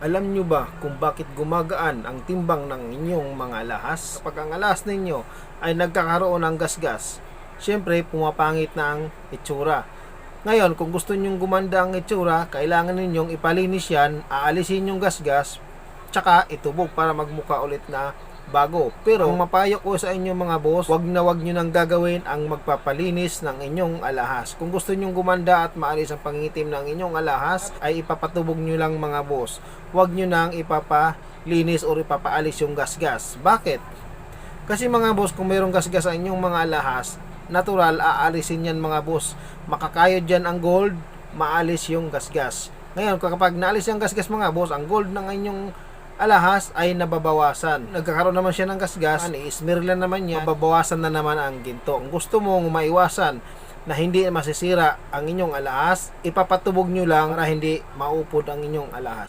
Alam nyo ba kung bakit gumagaan ang timbang ng inyong mga alahas? Kapag ang alahas ninyo ay nagkakaroon ng gasgas, syempre pumapangit na ang itsura. Ngayon, kung gusto nyong gumanda ang itsura, kailangan ninyong ipalinis yan, aalisin yung gasgas, tsaka itubog para magmuka ulit na bago. Pero ang mapayo ko sa inyo mga boss, wag na wag nyo nang gagawin ang magpapalinis ng inyong alahas. Kung gusto nyong gumanda at maalis ang pangitim ng inyong alahas, ay ipapatubog nyo lang mga boss. Wag nyo nang ipapalinis o ipapaalis yung gasgas. Bakit? Kasi mga boss, kung mayroong gasgas sa inyong mga alahas, natural, aalisin yan mga boss. Makakayod dyan ang gold, maalis yung gasgas. Ngayon, kapag naalis yung gasgas mga boss, ang gold ng inyong alahas ay nababawasan. Nagkakaroon naman siya ng gasgas, i-smear lang naman niya, mababawasan na naman ang ginto. Kung gusto mong maiwasan na hindi masisira ang inyong alahas, ipapatubog nyo lang para hindi maupod ang inyong alahas.